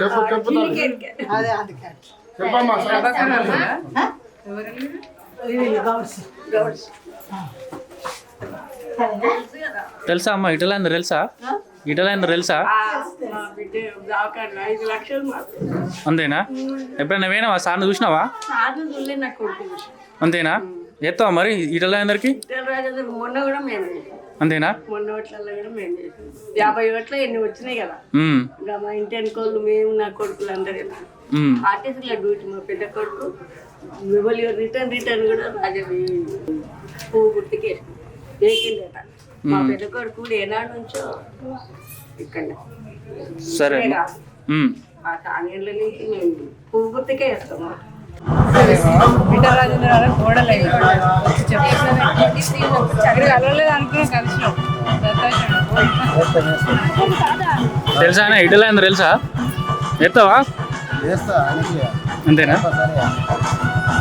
చెప్పు చెప్పు తల్లి. అదే అందుకే చెప్పమ్మా సరే. తెలుసా అమ్మ ఇటలైందో తెలుసా? ఇటలైందో తెలుసా? అంతేనా? ఎప్పుడైనా పోయినావా? సార్ని చూసినావా? అంతేనా? ఎత్తావా మరి ఇటలైందరికి? మొన్న కూడా. అంతేనా? మొన్న ఓట్లలో కూడా మేము చేసాం. యాభై ఓట్లు ఎన్ని వచ్చినాయి కదా. ఇంకా మా ఇంటి అనుకోళ్ళు మేము నా కొడుకులు అందరూ ఆర్టీసీలో డ్యూటీ మా పెద్ద కొడుకు. మిమ్మల్ని రిటర్న్ రిటర్న్ కూడా రాజు పువ్వు గుర్తుకి వేసిండట మా పెద్ద కొడుకు కూడా ఏనాడు నుంచో ఇక్కడ. సరే. ఆ కానేళ్ళ నుంచి మేము పువ్వు గుర్తుకే వేస్తాం విఠలరాజేంద్ర గోడలు. చక్కగా తెలుసా ఇటలైందో తెలుసా? ఎత్తావా? అంతేనా?